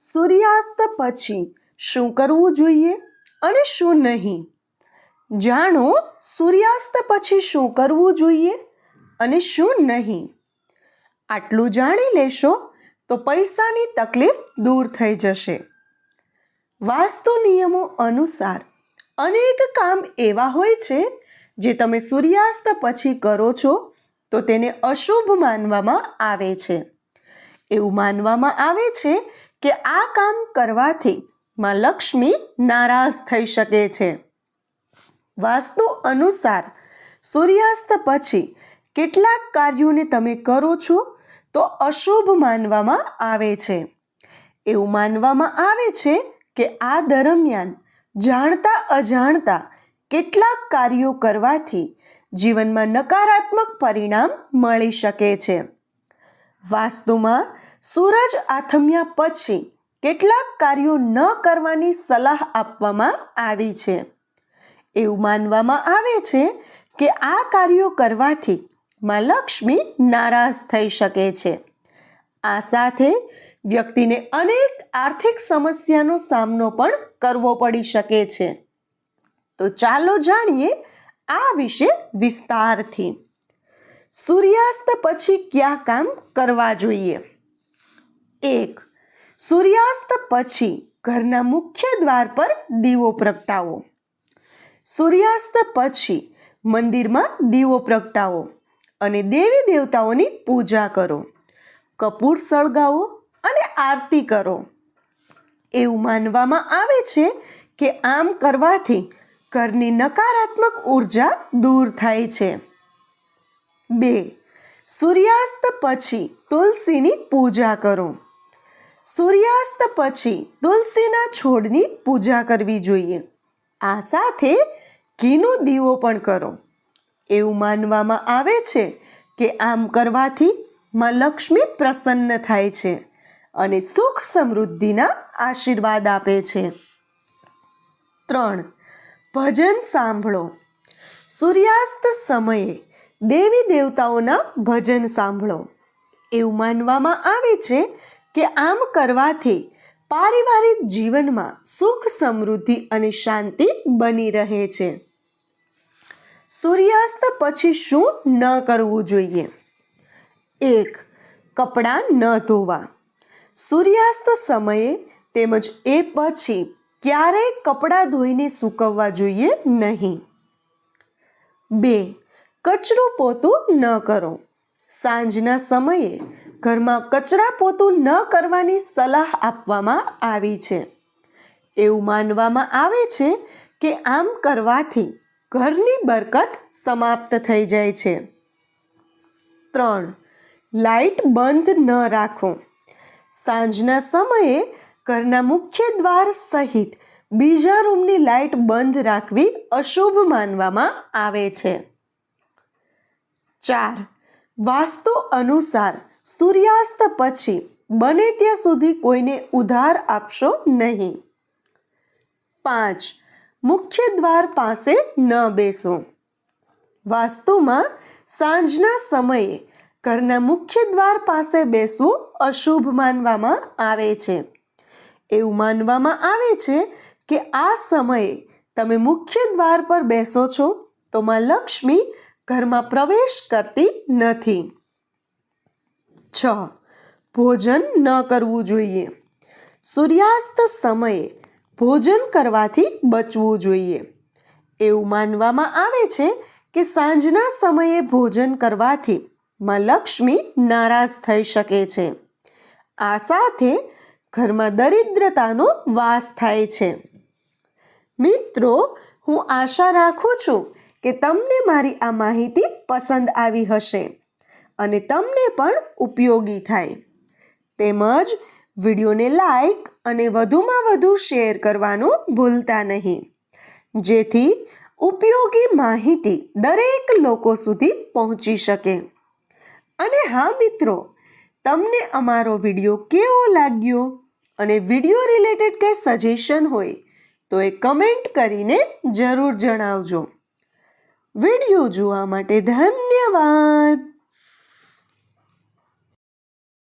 સૂર્યાસ્ત પછી શું કરવું જોઈએ અને શું નહીં? જાણો સૂર્યાસ્ત પછી શું કરવું જોઈએ અને શું નહીં? આટલું જાણી લેશો તો પૈસાની તકલીફ દૂર થઈ જશે. વાસ્તુ નિયમો અનુસાર અનેક કામ એવા હોય છે જે તમે સૂર્યાસ્ત પછી કરો છો તો તેને અશુભ માનવામાં આવે છે. એવું માનવામાં આવે છે કે આ કામ કરવાથી માં લક્ષ્મી નારાજ થઈ શકે છે. વાસ્તુ અનુસાર સૂર્યાસ્ત પછી કેટલાક કાર્યોને તમે કરો છો તો અશુભ માનવામાં આવે છે. એવું માનવામાં આવે છે કે આ દરમિયાન જાણતા અજાણતા કેટલાક કાર્યો કરવાથી જીવનમાં નકારાત્મક પરિણામ મળી શકે છે. વાસ્તુમાં સૂરજ આથમ્યા પછી કેટલાક કાર્યો ન કરવાની સલાહ આપવામાં આવી છે. એવું માનવામાં આવે છે કે આ કાર્યો કરવાથી માં લક્ષ્મી નારાજ થઈ શકે છે. આ સાથે વ્યક્તિને અનેક આર્થિક સમસ્યાનો સામનો પણ કરવો પડી શકે છે. તો ચાલો જાણીએ આ વિશે વિસ્તારથી. સૂર્યાસ્ત પછી કયા કામ કરવા જોઈએ? એક. સૂર્યાસ્ત પછી ઘરના મુખ્ય દ્વાર પર દીવો પ્રગટાવો. સૂર્યાસ્ત પછી મંદિરમાં દીવો પ્રગટાવો અને દેવી દેવતાઓની પૂજા કરો. કપૂર સળગાવો અને આરતી કરો. એવું માનવામાં આવે છે કે આમ કરવાથી ઘરની નકારાત્મક ઊર્જા દૂર થાય છે. બે. સૂર્યાસ્ત પછી તુલસીની પૂજા કરો. સૂર્યાસ્ત પછી તુલસીના છોડની પૂજા કરવી જોઈએ. આ સાથે ઘીનો દીવો પણ કરો. એવું માનવામાં આવે છે કે આમ કરવાથી માં લક્ષ્મી પ્રસન્ન થાય છે અને સુખ સમૃદ્ધિના આશીર્વાદ આપે છે. ત્રણ, ભજન સાંભળો. સૂર્યાસ્ત સમયે દેવી દેવતાઓના ભજન સાંભળો. એવું માનવામાં આવે છે કે આમ કરવાથી પારિવારિક જીવનમાં સુખ, સમૃદ્ધિ અને શાંતિ બની રહે છે. સૂર્યાસ્ત પછી શું ન કરવું જોઈએ? એક, કપડાં ન ધોવા. સૂર્યાસ્ત સમયે તેમજ એ પછી ક્યારેય કપડાં ધોઈને સૂકવવા જોઈએ નહીં. બે, કચરું પોતું ન કરો. સાંજના સમયે ઘરમાં કચરા પોતું ન કરવાની સલાહ આપવામાં આવી છે. એવું માનવામાં આવે છે કે આમ કરવાથી ઘરની બરકત સમાપ્ત થઈ જાય છે. ત્રણ લાઈટ બંધ ન રાખો. સાંજના સમયે ઘરના મુખ્ય દ્વાર સહિત બીજા રૂમની લાઇટ બંધ રાખવી અશુભ માનવામાં આવે છે. ચાર, વાસ્તુ અનુસાર સૂર્યાસ્ત પછી બને ત્યાં સુધી કોઈને ઉધાર આપશો નહીં. પાંચ, મુખ્ય દ્વાર પાસે ન બેસો. વાસ્તુમાં સાંજના સમયે ઘરના મુખ્ય દ્વાર પાસે બેસવું અશુભ માનવામાં આવે છે. એવું માનવામાં આવે છે કે આ સમયે તમે મુખ્ય દ્વાર પર બેસો છો તો માં લક્ષ્મી ઘરમાં પ્રવેશ કરતી નથી. છ. ભોજન ન કરવું જોઈએ. સૂર્યાસ્ત સમયે ભોજન કરવાથી બચવું જોઈએ. એવું માનવામાં આવે છે કે સાંજના સમયે ભોજન કરવાથી માં લક્ષ્મી નારાજ થઈ શકે છે. આ સાથે ઘરમાં દરિદ્રતાનો વાસ થાય છે. મિત્રો, હું આશા રાખું છું કે તમને મારી આ માહિતી પસંદ આવી હશે. અને તમને પણ ઉપયોગી થાય. તેમજ વિડીયોને લાઈક અને વધુમાં વધુ શેર કરવાનું ભૂલતા નહીં. જેથી ઉપયોગી માહિતી દરેક લોકો સુધી પહોંચી શકે. અને હા મિત્રો, તમને અમારો વીડિયો કેવો લાગ્યો અને વીડિયો રિલેટેડ કંઈ સજેશન હોય તો એ કમેન્ટ કરીને જરૂર જણાવજો. વીડિયો જોવા માટે ધન્યવાદ!